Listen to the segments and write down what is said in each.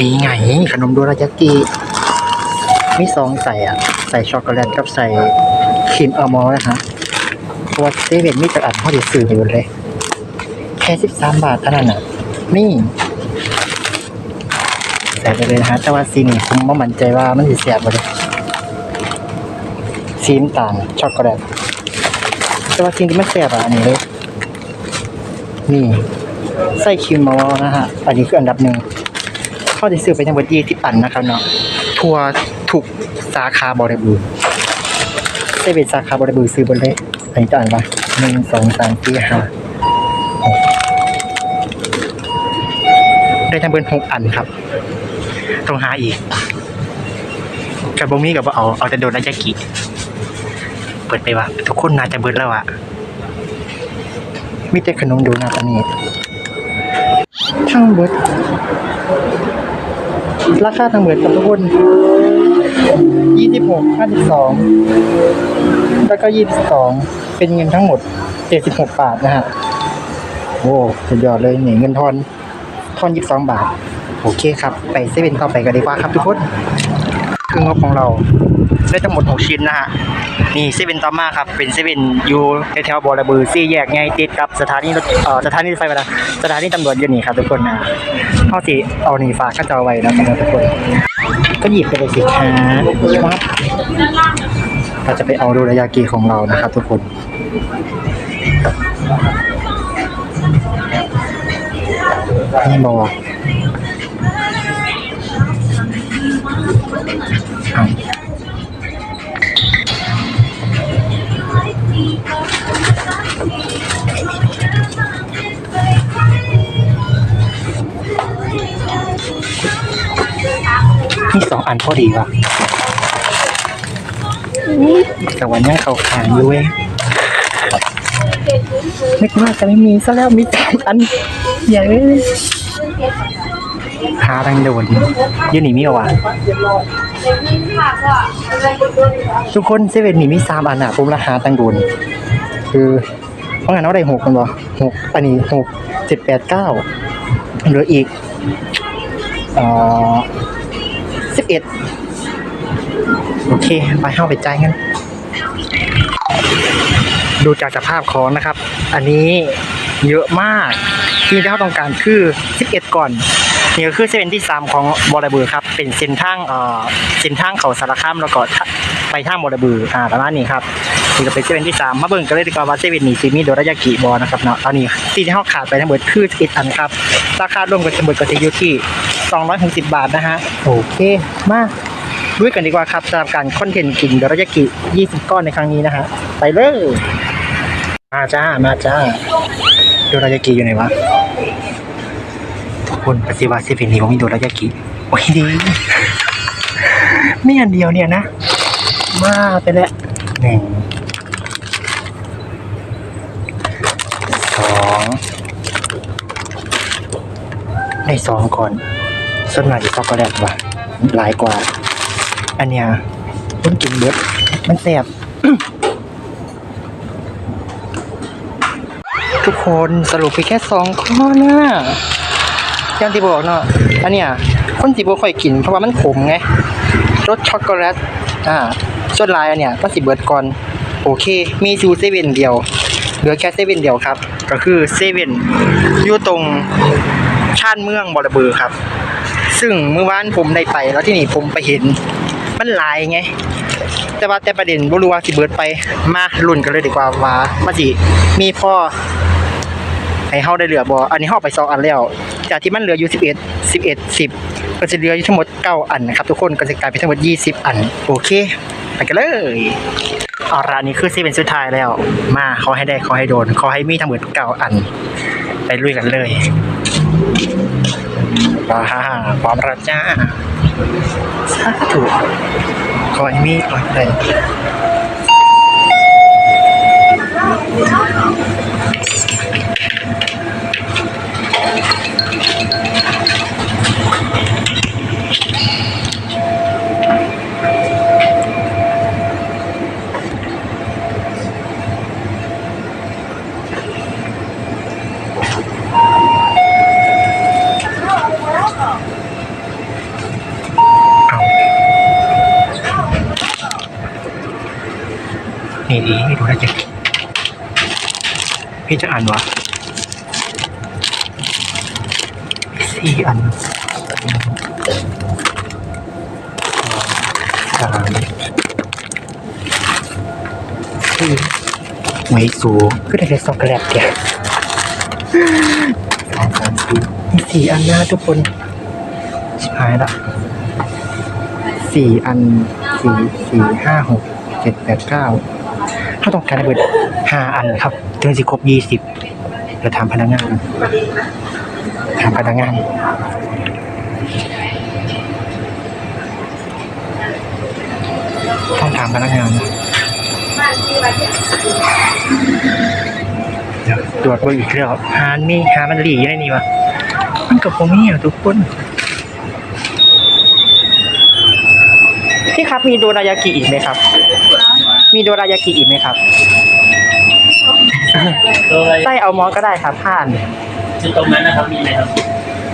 ดีไง ขนมโดรายากิมีสองใส่อะ ใส่ช็อกโกแลตกับใส่ครีมอัลมอนด์นะฮะเพราะว่าเซเว่นมีต่อันพอดีซื้อไปหมดเลย แค่สิบสามบาทเท่านั้นอะ นี่ใส่ไปเลยนะฮะแต่ว่าซีนี่ผมไม่มั่นใจว่ามันจะแสบบ่เลยซีน้ำตาลช็อกโกแลตแต่ว่าซีนที่มันแสบอะอันนี้เลยนี่ไส้ครีมมอลนะฮะ อันนี้คืออันดับหนึ่ง ข้อที่ซื้อไปทั้งหมดยี่สิบอันนะครับเนาะทัวร์ถูกสาขาบริบูรณ์ได้เป็นสาขาบริบูรณ์ซื้อบนเลยอันนี้จะอ่านว่าหนึ่งสองสามสี่ห้าหกได้ทั้งเบิร์หกอันครับต้องหาอีกกับบะมี่กับบ่เอาเอาแต่โดนนายากิเปิดไปว่าทุกคนน่าจะเบิร์แล้วอะมีแต่ขนมโดนัทอันนี้ทั้งเบิด ราคาทั้งเบิดกับทุกคนยี่สิบหกห้าสิบสองแล้วก็ยี่สิบสองเป็นเงินทั้งหมดเจ็ดสิบหกบาทนะฮะโอ้สุดยอดเลยนี่เงินทอนทอนยี่สิบสองบาท โอเคครับ ไปเซเว่นต่อไปกันดีกว่าครับทุกคน คืองบของเรา ได้ทั้งหมดหกชิ้นนะฮะ นี่เซเว่นต่อมาครับ เป็นเซเว่นอยู่แถวบอระบือซี่แยกไงติดกับสถานีรถเอ่อสถานีรถไฟมาแล้วสถานีตำรวจอยู่นี่ครับทุกคนนะข้าสิเอานี่ฝากข้าจอไว้นะครับทุกคน ก็หยิบไปเลยสิครับเราจะไปเอาโดรายากิของเรานะครับทุกคนนี่บอก สองอันพอดีว่ะแต่วันยังเขาขางอยู่เว้ยนึกว่าจะไม่มีซะแล้วมีสองอันอย่าเอ้ยหาทางโดนอยืนหนีมีเอาวะทุกคนเซเว่นนี่มีสามอันอะผมราคาทางโดนคือเพราะงั้นเอาได้หกกันบ่หกอันนี้หกเจ็ดแปดเก้าเหลืออีกอ่า สิบเอ็ดโอเค ไปเข้าไปจ่ายกันดูจากสภาพของนะครับ อันนี้เยอะมากที่ที่เขาต้องการคือ 11 ก่อนนี่ก็คือเส้นที่ 3 ของบอระเบือครับเป็นเส้นทางเอ่อเส้นทางเขาสารคามแล้วก็ไปทางบอระเบืออ่าประมาณนี้ครับนี่ก็เป็นเส้นที่ 3 มาเบิ่งกันเลยดีกว่าว่าเส้นนี้ซีมีโดรายากิบอนะครับเนาะตอนนี้ที่ที่เขาขาดไปทั้งหมดคือ11อันครับราคารวมกันทั้งหมดก็จะอยู่ที่ 260 บาทนะฮะ โอเค มาด้วยกันดีกว่าครับสำหรับการคอนเทนต์กินโดรายากิ 20 ก้อนในครั้งนี้นะฮะ ไปเลย มาจ้า มาจ้าโดรายากิอยู่ไหนวะ ทุกคนปฏิวัติสิฟินีว่ามีโดรายากิ โอ้ยดีไมีอันเดียวเนี่ยนะ มาไปแล้วหนึ่งสองได้สองก่อน ส่วนมากจะช็อกโกแลตว่ะหลายกว่า อันเนี้ยคุณกินเบิดมันแสบทุกคนสรุปไปแค่สองข้อนะอย่างที่บอกเนาะอันเนี้ยคนสิบ่ค่อยกินเพราะว่ามันขมไงรสช็อกโกแลตอ่าส่วนลายอันเนี้ยมันสิเบิดก่อน โอเค มีซูเซเว่นเดียวเหลือแค่เซเว่นเดียวครับ ก็คือเซเว่นอยู่ตรงชานเมืองบอระเบือครับ ซึ่งเมื่อวานผมได้ไปแล้วที่นี่ผมไปเห็นมันหลายไง แต่ว่าแต่ประเด็นบรู้ว่าสิเบิดไปมาลุ้นกันเลยดีกว่าว่ามันสิมีพ่อให้เฮาได้เหลือบ่อันนี้เฮาเอไปสองอันแล้ว จากที่มันเหลืออยู่11 11 10 ก็จะเหลืออยู่ทั้งหมด 9 อันนะครับทุกคนก็จะกลายเป็นทั้งหมด 20 อัน โอเคไปกันเลยเอาร้านนี้คือสิเป็นสุดท้ายแล้ว มาขอให้ได้ขอให้โดนขอให้มีทั้งหมด9อัน ไปลุยกันเลย ว้าพร้อมรักจ้าสาธุคอยมีคอให้ได้ ดีให้ดูได้จังพี่จะอ่านวะสี่อันสามสี่ไม่สูงก็ได้แค่สองกระแลบเดียวสองสามสี่มีสี่อันนะทุกคนชิบหายละสี่อันสี่สี่ห้าหกเจ็ดแปดเก้า ถ้าต้องการให้เบิดห้าอันครับถึงสิครบยี่สิบเราถามพนักงานถามพนักงานต้องถามพนักงานเดี๋ยวตรวจว่าอีกแล้วหามีหามันหลีได้นี่วะมันกับผมนี่อะทุกคนพี่ครับมีโดรายากิอีกไหมครับ มีโดรายากิอีกไหมครับโดยไส้เอามอสก็ได้ครับผ่านที่ตรงนั้นนะครับมีไหมครับ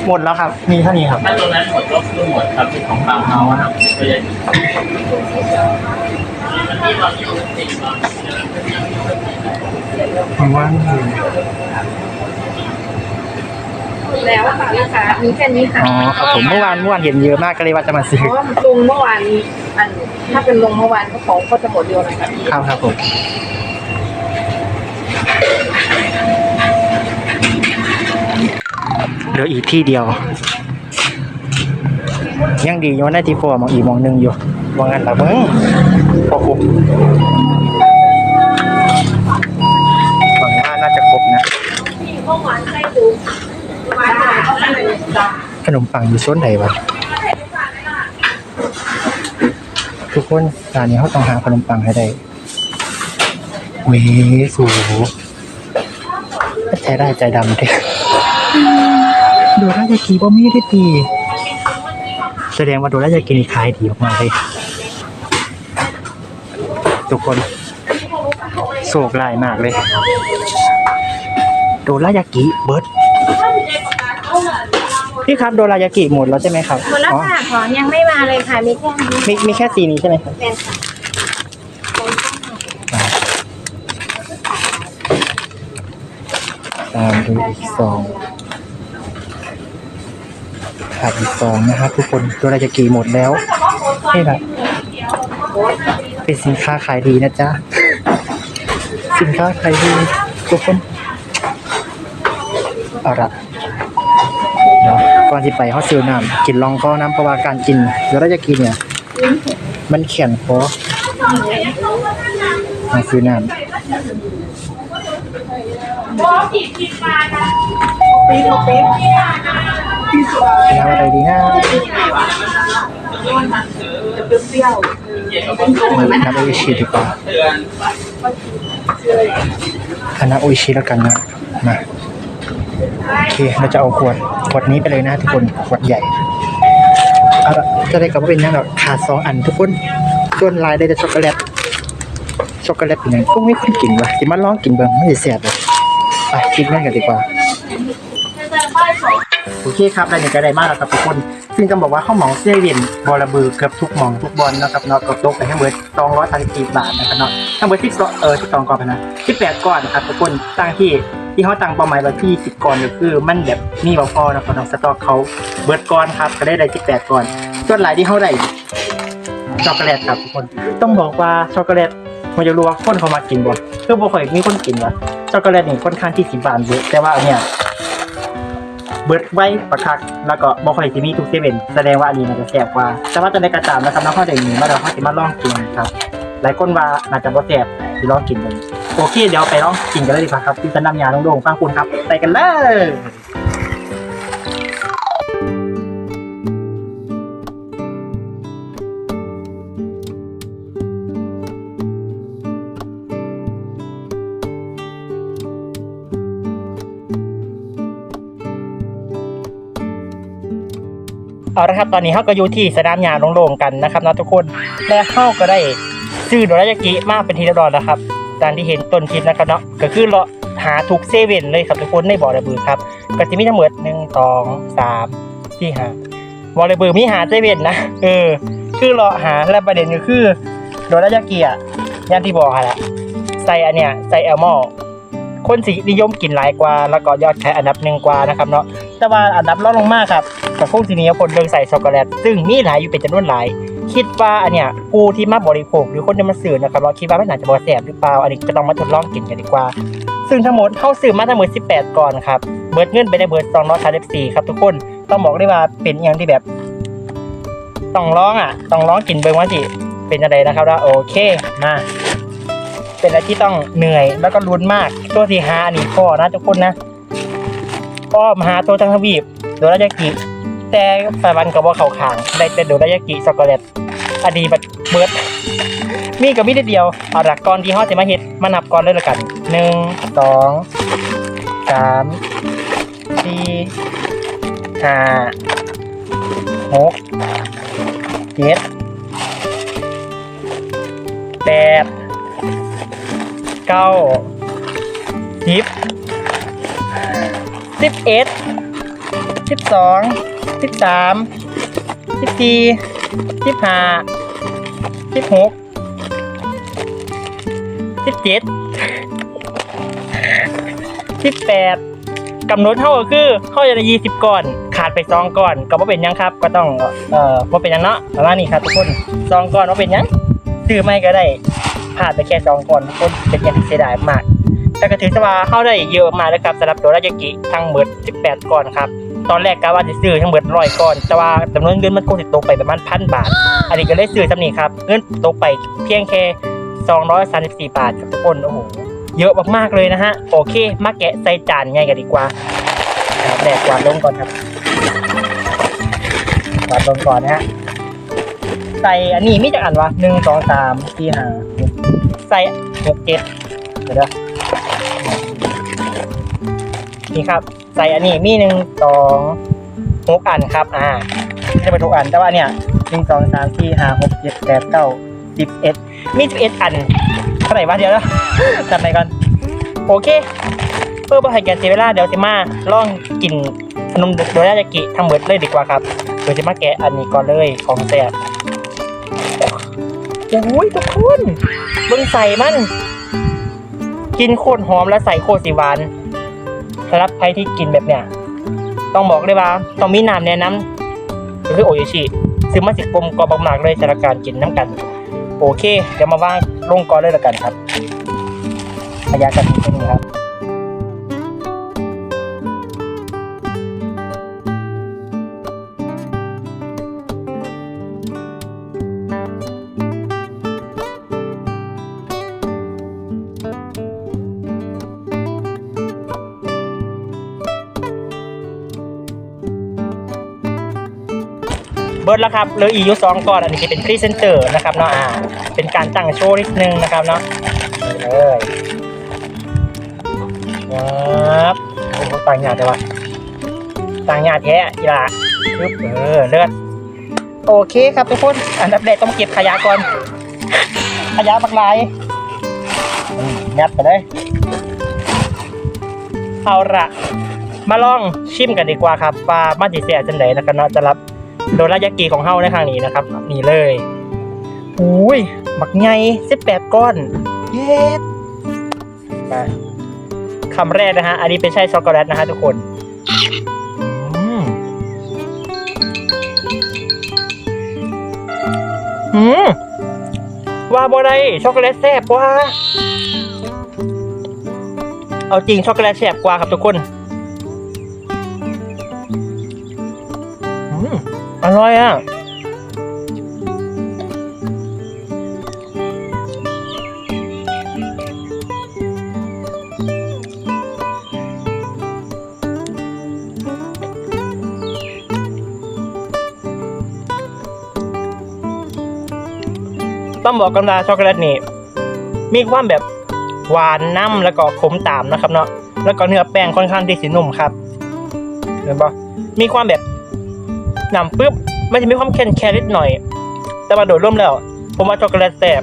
หมดแล้วครับ มีเท่านี้ครับถ้าตรงนั้นหมดก็คือหมดครับที่ของบางเฮาครับก็จะผมว่า แล้วค่ะลูกค้ามีแค่นี้ค่ะอ๋อครับผมเมื่อวานเมื่อวานเห็นเยอะมากก็เลยว่าจะมาซื้อเพราะว่ามันลงเมื่อวานอันถ้าเป็นลงเมื่อวานก็ของก็จะหมดเร็วนะคะครับครับผมเหลืออีกที่เดียว ยังดีอยู่ว่าได้ที่โฟมองอีกมองหนึ่งอยู่ว่างั้นละเบิ้งพอคร ขนมปังอยู่ส่วนไหนวะทุกคนร้านนี้เขาต้องหาขนมปังให้ได้เวสูใจได้ใจดำเด้โดรายากิบ่มีได้ดีแสดงว่าโดรายากินขายดีมากๆเลยทุกคนโศกลายมากเลย โดรายากิเบิร์ด พี่ครับโดรายากิหมดแล้วใช่ไหมครับหมดแล้วอ๋อค่ะของยังไม่มาเลยค่ะ มีแค่นี้มีมีแค่สีนี้ใช่ไหมครับเป็นค่ะตามดูอีกสองขาดอีกสองนะครับ ทุกคนโดรายากิหมดแล้วนี่แหละเป็นสินค้าขายดีนะจ๊ะ สินค้าขายดีทุกคนเอาละเดี๋ยว ก่อนที่ไปเขาซื้อน้ำกินลองก็น้ำเพราะว่าการกินโดรายากินเนี่ย มันเขียนคอมาซื้อน้ำน้ำอะไรดีนะน้ำโออิชิดีกว่าอันน้ำโออิชิแล้วกันนะมา โอเคเราจะเอาขวดขวดนี้ไปเลยนะทุกคนขวดใหญ่เอาละจะได้กับมาเป็นยังแบบขาดสองอันทุกคนส่วนลายได้แต่ช็อกโกแลตช็อกโกแลตเป็นยังก็ไม่ค่อยกินว่ะที่มันลองกินเบิ่งไม่ได้แสบเลยไปกินนั่นกันดีกว่าโอเคครับรายได้ก็ได้มากแล้วครับทุกคน ซึ่งต้องบอกว่าข้าวหมองเซเว่นบอระบือเกือบทุกหมองทุกบอลนะครับเนาะก็ตกไปให้เบิร์ดสองร้อยสามสิบบาทนะครับเนาะทั้งเบิร์ดที่เออที่สองก่อนนะที่แปดก่อนนะครับทุกคนตั้งที่ ที่เขาตั้งเป้าหมายไว้ที่สิบก่อนก็คือมันแบบมีบอพอนะครับเนาะสต็อกเขาเบิร์ดก่อนครับก็ได้ได้ที่แปดก่อนส่วนหลายที่เขาได้ช็อกโกแลตครับทุกคนต้องบอกว่าช็อกโกแลตมันจะรู้ว่าคนเขามากินบ่คือบ่ค่อยมีคนกินวะช็อกโกแลตนี่ค่อนข้างที่สิบบาทเยอะแต่ว่าเนี่ยเบิดไว้ประคักแล้วก็บ่ค่อยสิมีทุกเซเว่นแสดงว่าอันนี้มันจะแซ่บกว่า แต่ว่าจะได้กระตามนะครับน้องข้าใจหนึ่งมาแล้วเขาสิมาลองกินครับ หลายคนว่าน่าจะบ่แซ่บสิลองกินกัน โอเคเดี๋ยวไปลองกินกันเลยดีกว่าครับที่สนามยาโด่งๆฟังคุณครับไปกันเลยเอาละครับตอนนี้เขาก็อยู่ที่สนามหญ้าโล่งๆกันนะครับนะทุกคนและเขาก็ได้ซื้อโดรายากิมาเป็นทีเรียบร้อยแล้วครับ ตามที่เห็นต้นคลิปนะครับเนาะก็คือเราหาทุกเซเว่นเลยครับทุกคนในบ่อระเบือครับก็จะมีทั้งหมดหนึ่งสองสามสี่ห้าบ่อระเบือมีหาเซเว่นนะเออคือเราหาและประเด็นก็คือโดรายากิอะอย่างที่บอกอะแหละใส่อันเนี้ยใส่แอลมอลคนสินิยมกินหลายกว่า แล้วก็ยอดขายอันดับหนึ่งกว่านะครับเนาะแต่ว่าอันดับรองลงมากครับกับพวกทีนี้คนเดินใส่ช็อกโกแลตซึ่งมีหลายอยู่เป็นจำนวนหลาย คิดว่าอันเนี้ยผู้ที่มาบริโภคหรือคนที่มาซื้อนะครับเราคิดว่ามันอาจจะบ่แสบหรือเปล่า อันนี้ก็ต้องมาทดลองกินกันดีกว่า ซึ่งทั้งหมดเข้าซื้อมาทั้งหมด 18 ก่อนครับเบิดเงินไปในเบิด้ายเบิด234ครับทุกคนต้องบอกได้ว่าเป็นอย่างที่แบบต้องร้องอะต้องร้องกินเบิ่งว่าสิเป็นอะไรนะครับว่าโอเคมาเป็นอะไรที่ต้องเหนื่อยแล้วก็ลุ้นมากตัวที่หาอันนี้พ่อนะทุกคนนะพ่อมหาตัวทั้งทวีปโดรายากิ แต่ไฟวันกับว่าเขาขางได้แต่โดรายากิช็อกโกแลตอดีบัดเบิร์ดมีกับมีนิดเดียวเอาหลักก่อนที่ห้อจะมาเฮ็ดมานับก่อนเลยละกันหนึ่งสองสามสี่ห้าหกเจ็ดแปดเก้าสิบสิบเอ็ดสิบสอง สิบสามสิบสี่สิบห้าสิบหกสิบเจ็ดสิบแปดกำหนดเท่าก็คือเข้าจะได้ยี่สิบก่อน ขาดไปสองก่อนก็บ่เป็นยังครับ ก็ต้องเอ่อบ่เป็นยังเนาะประมาณนี้ครับทุกคนสองก่อนว่าเป็นยังซื้อไม่ก็ได้ผ่านไปแค่สองก่อนทุกคนเป็นย่างที่เสียดายมากแต่ก็ถือว่าเข้าได้เยอะมากนะครับสำหรับตัวรายกิทั้งหมด 18 ก่อนครับ ตอนแรกกะว่าจะซื้อทั้งหมดร้อยก่อน แต่ว่าจำนวนเงินมันคงติดตกไปประมาณพันบาท อันนี้ก็เลยซื้อสำนี้ครับ เงินตกไปเพียงแค่234 บาทครับทุกคนโอ้โหเยอะมากๆเลยนะฮะ โอเค มาแกะใส่จานง่ายกันดีกว่าอันดับแรกวาดลงก่อนครับกวาดลงก่อนนะฮะ ใส่อันนี้มีจากอันวะหนึ่งสองสามสี่ห้าใส่หกเจ็ดเดี๋ยวนี่ครับ ใส่อันนี้มีหนึ่งสองหกอันครับ อ่าไม่ใช่เป็นทุกอัน แต่ว่าเนี่ยหนึ่งสองสามสี่ห้าหกเจ็ดแปดเก้าสิบเอ็ดมีสิบเอ็ดอันเท่าไหร่วะเดี๋ยวนะจำไปก่อน โอเค เพื่อบ่ให้แกเสียเวลาเดี๋ยวจะมาลองกินขนมโดรายากิทั้งหมดเลยดีกว่าครับเดี๋ยวจะมาแกะอันนี้ก่อนเลยของแซ่บโอ้ยทุกคนเบิ่งใส่มัน กินโคตรหอมและใส่โคตรสีหวาน สำหรับใครที่กินแบบเนี้ยต้องบอกเลยว่าต้องมีน้ำแนะนำก็คือโออิชิซื้อมาสิกลมกรอบมากเลยสำหรับการกินน้ำกัน โอเค เดี๋ยวมาว่างลงกอนเลยละกันครับพยากันนิดนึงครับ บิร์ดแล้วครับเหลืออีกอยูสองก่อนอันนี้จะเป็นพรีเซนเตอร์นะครับเนาะอ่าเป็นการตั้งโชว์นิดนึงนะครับเนาะนี่เลยครับโอ้โหต่างงานเลยวะต่างงานแท้อีหลาปึ๊บเออเลือดโอเคครับทุกคนอันดับแรกต้องเก็บขยะก่อนขยะบักหลายอืมยัดไปเลยเอาละมาลองชิมกันดีกว่าครับว่ามันสิเสียจังไดนะครับเนาะจะรับ โดรายากิของเฮาในครั้งนี้นะครับ นี่เลยอุ้ยบักไง18ก้อน เย็ดมาคำแรกนะฮะ อันนี้เป็นไส้ช็อกโกแลตนะฮะทุกคนอืมอืมว่าบ่ได้ช็อกโกแลตแซ่บกว่า เอาจริงช็อกโกแลตแซ่บกว่าครับทุกคน ร่อยอะต้องบอกกันว่าช็อกโกแลตนี่มีความแบบหวานน้ำแล้วก็ขมตามนะครับเนาะแล้วก็เนื้อแป้งค่อนข้างที่สีนุ่มครับเห็นปะมีความแบบ หนำปุ๊บมันจะมีความแค็นแคนนิดหน่อย แต่มาโดยรวมแล้ว ผมว่าช็อกโกแลตแสบ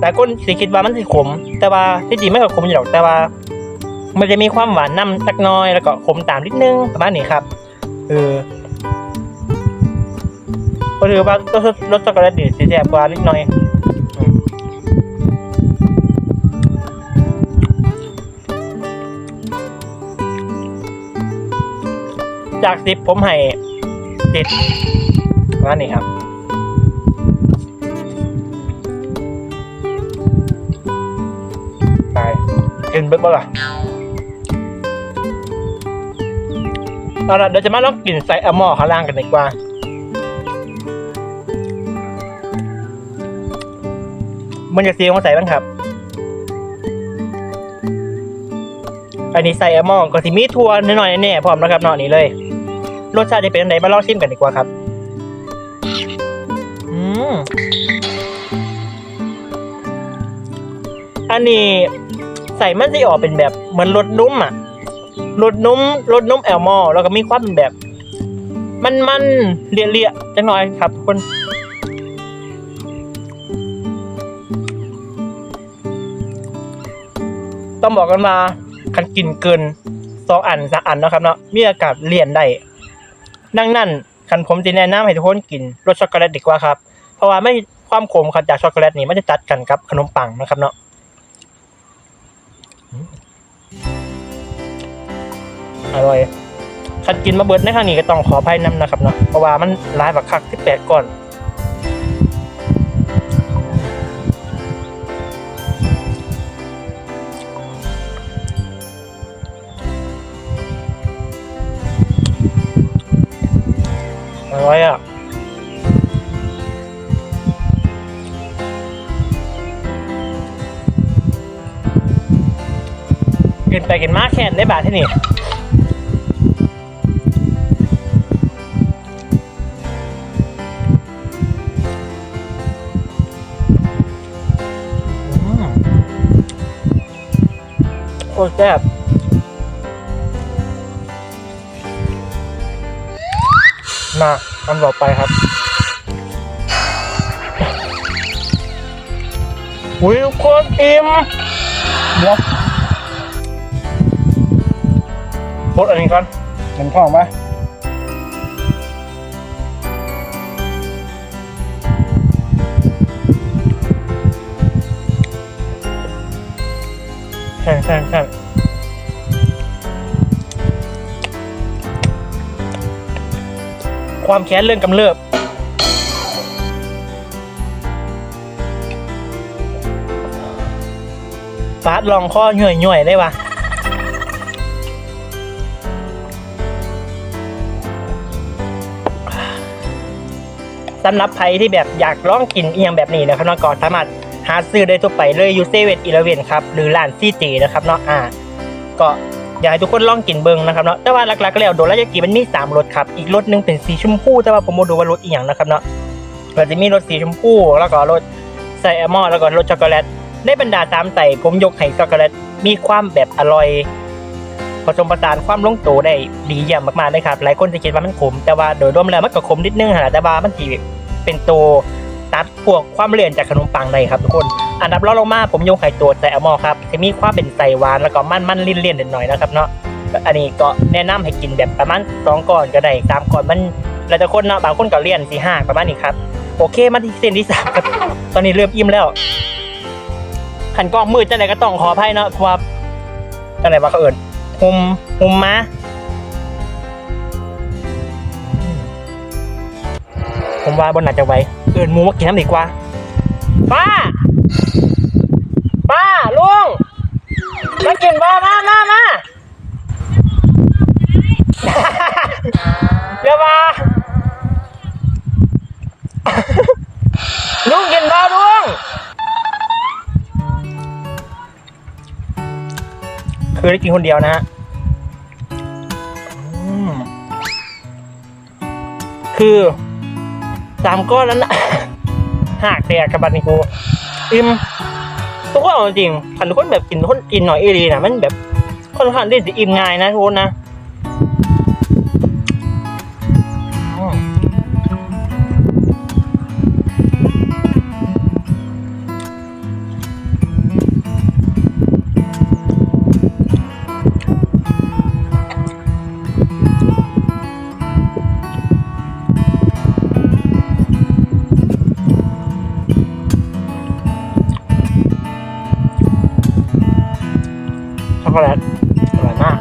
หลายคนสีคิดว่ามันสิขม แต่ว่าที่จริงไม่กับขมอยู่หรอกแต่ว่า มันจะมีความหวานนำาสักน้อยแล้วก็ขมตามนิดนึงประมาณนี้ครับเออก็ถือว่ารสรสช็อกโกแลตดีสีแสบกว่านิดหน่อยจากสิบผมให้ ติดว่านี่ครับไปกินเบิร์ดบ่ล่ะเอาละเดี๋ยวจะมาลองกินใส่อหมอข้างล่างกันดีกว่ามันจะเสียงมาใส่บ้างครับ อันนี้ใส่อหมอก็สิมีทัวนิดหน่อยๆแน่พร้อมนะครับเนาะนี่เลย รสชาติจะเป็นยังไงมาลองชิมกันดีกว่าครับ อืมอันนี้ใส่มันจะออกเป็นแบบเหมือนรสนุ่มอะรสนุ่มรสนุ่มแอลมอลแล้วก็มีความเป็นแบบ มันมันเลี่ยเลี่ยๆจังหน่อยครับทุกคนต้องบอกกันมาคันกินเกินสองอันสามอันนะครับเนาะมีอากาศเลี่ยนได้ ดังนั้นคันผมจะแนะนำให้ทุกคนกินรสช็อกโกแลตดีกว่าครับ เพราะว่าไม่ความขมครับจากช็อกโกแลตนี่มันจะตัดกันกับขนมปังนะครับเนาะอร่อยคันกินมาเบิดในครั้งนี้ก็ต้องขออภัยน้ำนะครับเนาะเพราะว่ามันร้ายบักคักที่แปดก่อน ไปกินมาแค่นได้บาทที่นี่อืมโอ้แซ่บมาอันต่อไปครับ อุ้ยคนอิ่มเดี๋ยว พดอันนี้ก่อนเห็นท้องปะแข่งแข่งแข่งความแค้นเรื่องกำเริบฟาดลองข้อหน่วยหน่วยๆได้ปะ สำหรับใครที่แบบอยากลองกินเอียงแบบนี้นะครับเนาะก็สามารถหาซื้อได้ทั่วไปเลยยูเซเว่นอีเลเวนครับหรือร้านซีจีนะครับเนาะอ่าก็อยากให้ทุกคนลองกินเบิ้งนะครับเนาะแต่ว่าหลักๆก็แล้วโดนแล้วยากิมันมี3รสครับอีกรสหนึงเป็นสีชมพูแต่ว่าผมไม่รู้ว่ารสอีหยังนะครับเนาะก็จะมีรสสีชมพูแล้วก็รสใส่แอมอนแล้วก็รสช็อกโกแลตในบรรดาสามใส่ผมยกให้ช็อกโกแลตมีความแบบอร่อย ผสมผสานความลงตัวได้ดีเยี่ยมมากๆเลยครับ หลายคนจะคิดว่ามันขม แต่ว่าโดยรวมแล้วมันก็ขมนิดนึงนะแต่ว่ามันจี เป็นตัวตัดพวกความเลี่ยนจากขนมปังได้ครับทุกคน อันดับรองลงมาผมยกให้ตัวใส่อมอครับจะมีความเป็นใส่หวานแล้วก็มันมันๆเลี่ยนๆหน่อยนะครับเนาะอันนี้ก็แนะนำให้กินแบบประมาณสองก่อนก็ได้สามก่อนมันแล้วแต่คนเนาะบางคนก็เลี่ยนสี่ห้าประมาณนี้ครับโอเคมาที่เส้นที่สามครับตอนนี้เริ่มอิ่มแล้วขันกล้องมืดจังไหนก็ต้องขออภัยเนาะเพราะว่าจังไหนว่าเขาเอิญหุมหุมมา ผมว่าบนหนักจะไหวเอิญหมูมากินน้ำดีกว่า ป้า ป้าลุงมากินป้ามามามาเดี๋ยวมาลุงกินป้าลุงคือได้กินคนเดียวนะฮะอืมคือ สามก้อนแล้วนะหักแตกกับบัตนิโกอิ่มทุกคนเอาจริงขันทุกคนแบบกินทุกคนกินหน่อยเอรีนะมันแบบค่อนข้างที่จะอิ่มง่ายนะทุกคนนะ โกแลตอร่อยมาก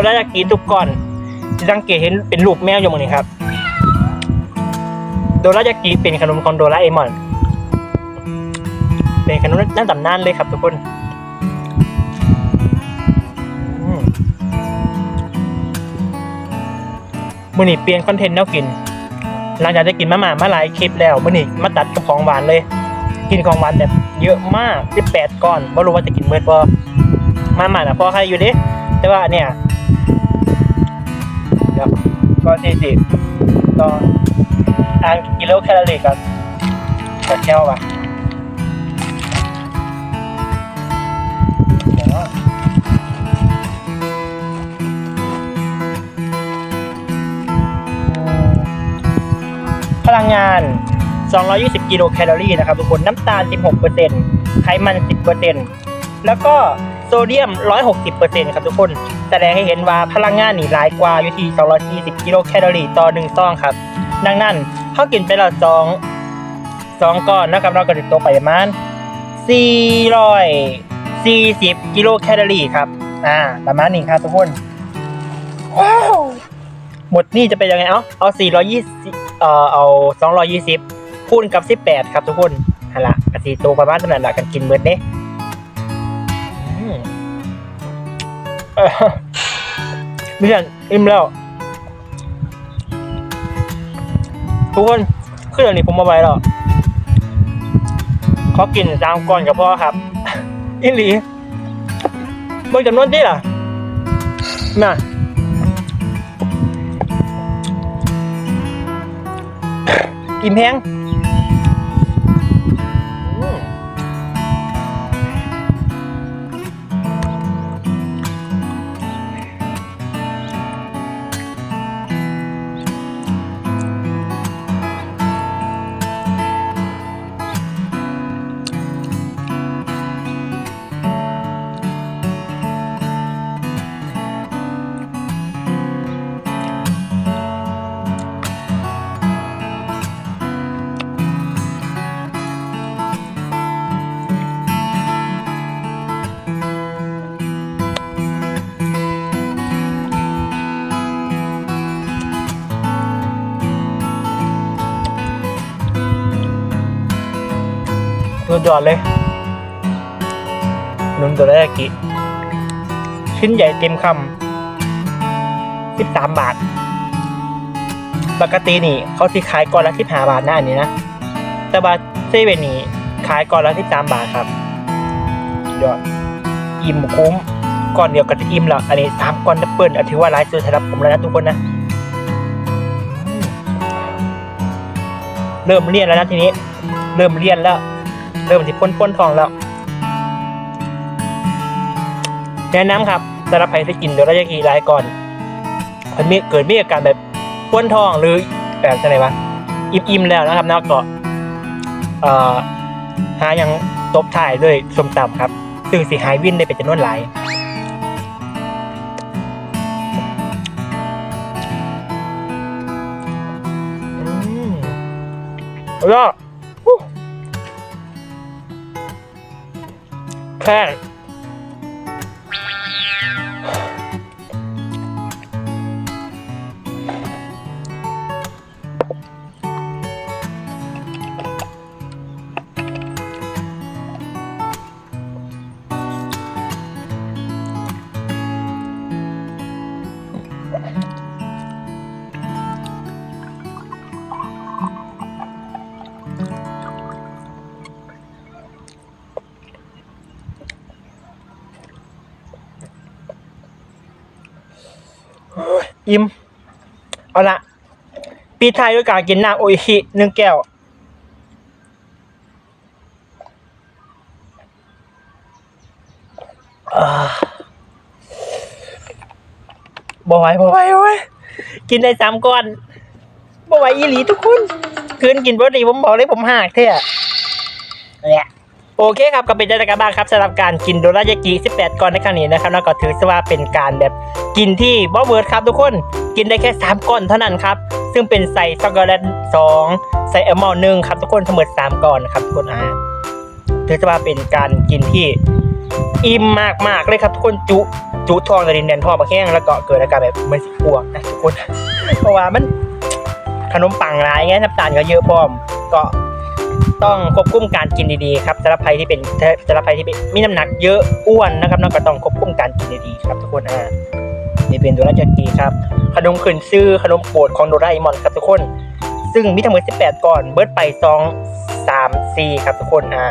ดรายากิทุกก้อนจะสังเกตเห็นเป็นรูปแมวอยู่หมดนี่ครับโดรายากิเป็นขนมของโดราเอมอน เป็นขนมน่าตำนานเลยครับทุกคน มื่อนี้เปลี่ยนคอนเทนต์แนวกิน หลังจากจะกินมาม่ามาหลายคลิปแล้ว มื่อนี้มาตัดกับของหวานเลย กินของหวานแบบ เยอะมากที่แปดก้อนไม่รู้ว่าจะกินเมื่อบ่มาหม่านะพอใครอยู่ดิแต่ว่าเนี่ยเดี๋ยวก็สี่สิบต่ออ่านกิโลแคลอรี่กับกับแก้วป่ะเดี๋ยวนะพลังงาน 220 กิโลแคลอรี่นะครับทุกคนน้ำตาล 16%ไขมัน 10%แล้วก็โซเดียม 160%ครับทุกคนแสดงให้เห็นว่าพลังงานนี่หลายกว่าอยู่ที่ 240 กิโลแคลอรี่ต่อ1ซองครับ ดังนั้นเขากินไปแล้วสองสองก้อนนะครับเราก็จะตกไปประมาณ 440 กิโลแคลอรี่ครับอ่าประมาณนี้ครับทุกคนหมดนี่จะเป็นยังไง เอาเอา420เอ่อเอา 220 คูณกับ 18 ครับทุกคนฮะละกะสีโตประมาณเท่านั้นละกันกินเบิดเด้อืมเออไม่ใช่อิ่มแล้ว ทุกคนเครื่องนี้ผมมาไว้แล้วขอกินตามก่อนกับพ่อครับ อิหลีเบิ่งจำนวนที่ล่ะน่ะอิ่มแห้ง ยอดเลยนุ่นตัวแรกกิชิ้นใหญ่เต็มคำสิบสามบาท ปกตินี่เขาที่ขายก่อนละสิบห้าบาทนะอันนี้นะ แต่บาเซเว่นนี่ขายก่อนละสิบสามบาทครับ ยอด อิ่มคุ้มก่อนเดียวก็จะอิ่มแล้วอันนี้สามก้อนดับเบิลถือว่าหลายสุดสำหรับผมแล้วนะทุกคนนะ เริ่มเลี่ยนแล้วนะทีนี้ เริ่มเลี่ยนแล้ว เริ่มที่พ่นพ่นทองแล้ว แนะนำครับสำหรับใครที่กินเดี๋ยวเราจะกี่รายก่อนมันมีเกิดมีอาการแบบพ่นทองหรือแบบอะไรวะอิ่มๆแล้วนะครับแล้วก็เอ่อหายังตบถ่ายด้วยสมตำครับ ซึ่งสีหายวินได้เป็นจำนวนหลายอืมแล้ว แอิ่มเอาละปีไทยด้วยการกินน้ำโออิชิหนึ่งแก้วอ่าบ่ไหวบ่ไหวบ่ไหวกินได้สามก้อนบ่ไหวอีหลีทุกคน คืนกินบ่ดีผมบอกเลยผมหักแท้อะเนี่ยโอเคครับก็เป็นจัดการบ้างครับสำหรับการกินโดรายากิ 18 ก้อนในครั้งนี้นะครับ แล้วก็ถือว่าเป็นการแบบ กินที่บ่เวิร์ดครับทุกคนกินได้แค่ 3 ก้อนเท่านั้นครับ ซึ่งเป็นใส่ช็อกโกแลต2ใส่แอลมอนหนึ่งครับทุกคนทั้งหมด3ก้อนครับทุกคนอ่าถือซะว่าเป็นการกินที่อิ่มมากๆเลยครับทุกคนจุจุทองในดินแดนทองมาแห้งแล้วก็เกิดอาการแบบเมือสิอ้วกนะทุกคน เพราะว่ามันขนมปังร้ายไงน้ำตาลก็เยอะพร้อม ก็ต้องควบคุมการกินดีๆครับสำหรับใครที่เป็นสำหรับใครที่เป็นมีน้ำหนักเยอะอ้วนนะครับน้องก็ต้องควบคุมการกินดีๆครับทุกคนอ่า นี่เป็นตัวราชกีครับ ขนมขืนซื้อขนมโปรดของโดราเอมอนครับทุกคน ซึ่งมีทั้งหมด18 ก่อน เบิร์ดไป2 3 4ครับทุกคนอ่า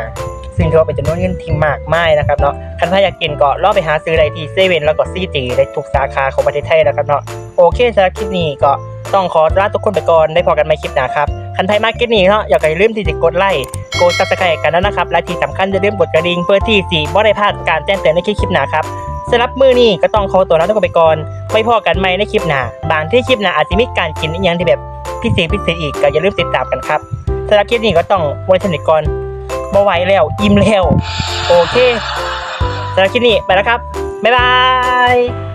ซึ่งถือว่าเป็นจำนวนเงินที่มากมายนะครับเนาะคันถ้าอยากกินก็ลอไปหาซื้อได้ที่เซเว่นแล้วก็ซีจีได้ทุกสาขาของประเทศไทยนะครับเนาะโอเคสำหรับคลิปนี้ก็ต้องขอลาทุกคนไปก่อนได้พอกันใหม่คลิปหน้าครับคันไทยมาร์เก็ตนี้เนาะอย่าลืมที่จะกดไลค์กดซับสไครต์กันแล้วนะครับ และที่สำคัญอย่าลืมกดกระดิ่งเพื่อที่สีบ่ได้พลาดการแจ้งเตือนในคลิปหน้าครับ สำหรับมือนี้ก็ต้องขอตัวลาทุกคนไปก่อนไว้พอกันใหม่ในคลิปหน้าบางที่คลิปหน้าอาจจะมีการกินอหย่างที่แบบพิเศษพิเศษอีกก็อย่าลืมติดตามกันครับสำหรับคลิปนี้ก็ต้องไว้เท่นก่อนบ่ไหวแล้วอิ่มแล้วโอเคสำหรับคลิปนี้ไปแล้วครับบ๊ายบาย